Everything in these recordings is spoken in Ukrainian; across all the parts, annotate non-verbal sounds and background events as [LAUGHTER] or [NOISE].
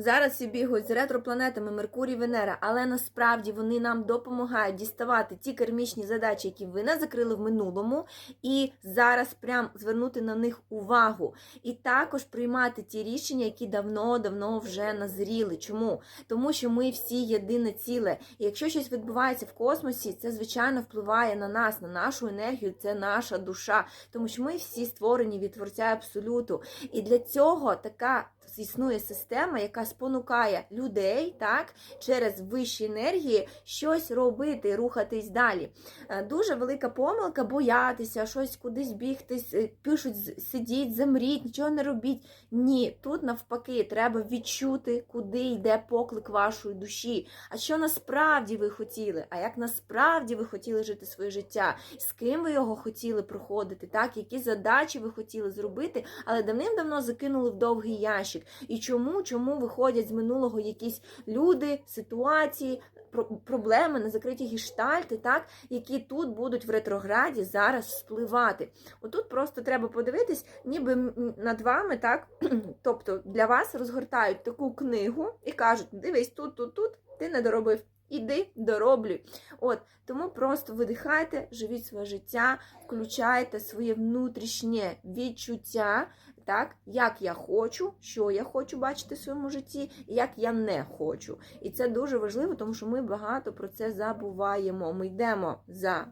Зараз всі бігають з ретропланетами Меркурій, Венера, але насправді вони нам допомагають діставати ті кармічні задачі, які ви не закрили в минулому, і зараз прям звернути на них увагу. І також приймати ті рішення, які давно-давно вже назріли. Чому? Тому що ми всі єдине ціле. І якщо щось відбувається в космосі, це звичайно впливає на нас, на нашу енергію, це наша душа, тому що ми всі створені від творця абсолюту. І для цього така існує система, яка спонукає людей так через вищі енергії щось робити, рухатись далі. Е, Дуже велика помилка боятися, щось кудись бігти, с- пишуть сидіть, замріть, нічого не робіть. Ні, тут навпаки, треба відчути, куди йде поклик вашої душі. А що насправді ви хотіли? А як насправді ви хотіли жити своє життя? З ким ви його хотіли проходити? Так, які задачі ви хотіли зробити, але давним-давно закинули в довгий ящик. І чому, чому виходять з минулого якісь люди, ситуації, про- проблеми, незакриті гештальти, так, які тут будуть в ретрограді зараз вспливати. Отут просто треба подивитись, ніби над вами, так, [CLEARS THROAT] тобто для вас розгортають таку книгу і кажуть: дивись, тут, тут, тут, ти не доробив. Іди, дороблюй. От тому просто видихайте, живіть своє життя, включайте своє внутрішнє відчуття, так, як я хочу, що я хочу бачити в своєму житті, і як я не хочу. І це дуже важливо, тому що ми багато про це забуваємо. Ми йдемо за.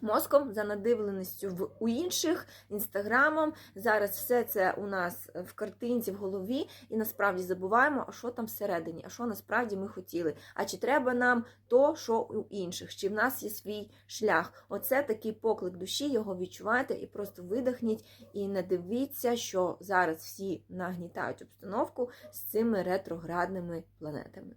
Мозком за надивленістю в у інших інстаграмом. Зараз все це у нас в картинці в голові, і насправді забуваємо, а що там всередині, а що насправді ми хотіли. А чи треба нам то, що у інших, чи в нас є свій шлях? Оце такий поклик душі, його відчувайте і просто видихніть, і не дивіться, що зараз всі нагнітають обстановку з цими ретроградними планетами.